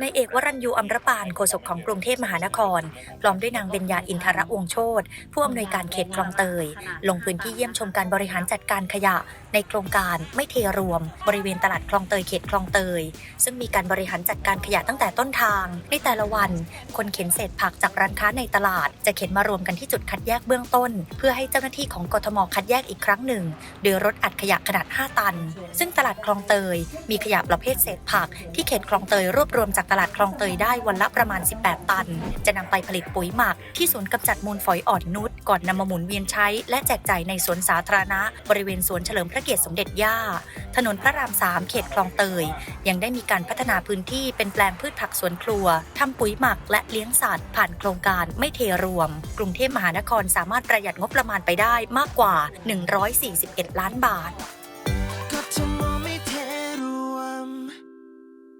ในายเอกวรัญยูอัมรปานโฆษกของกรุงเทพมหานคร พร้อมด้วยนางเบญญาอินทรวงโชตผู้อำนวยการเขตคลองเตย ลงพื้นที่เยี่ยมชมการบริหารจัดการขยะ ในโครงการไม่เทรวม บริเวณตลาดคลองเตยเขตคลองเตย ซึ่งมีการบริหารจัดการขยะตั้งแต่ต้นทาง ในแต่ละวัน คนเข็นเศษผักจากร้านค้าในตลาด จะเข็นมารวมกันที่จุดคัดแยกเบื้องต้น เพื่อให้เจ้าหน้าที่ของกทมคัดแยกอีกครั้งหนึ่งโดยรถอัดขยะขนาด 5 ตัน ซึ่งตลาดคลองเตย มีขยะประเภทเศษผัก ที่เขตคลองเตยรวบรวมจากตลาดคลองเตยได้วันละประมาณ 18 ตัน จะนำไปผลิตปุ๋ยหมัก ที่ศูนย์กำจัดมูลฝอยอ่อนนุชก่อนนำมาหมุนเวียนใช้ และแจกจ่ายในสวนสาธารณะบริเวณสวนเฉลิมพระระเกียรติสมเด็จย่า ถนนพระรามสามเขตคลองเตย ยังได้มีการพัฒนาพื้นที่เป็นแปลงพืชผักสวนครัวทำปุ๋ยหมักและเลี้ยงสัตว์ผ่านโครงการไม่เทรวม กรุงเทพมหานครสามารถประหยัดงบประมาณไปได้มากกว่า 141 ล้านบาท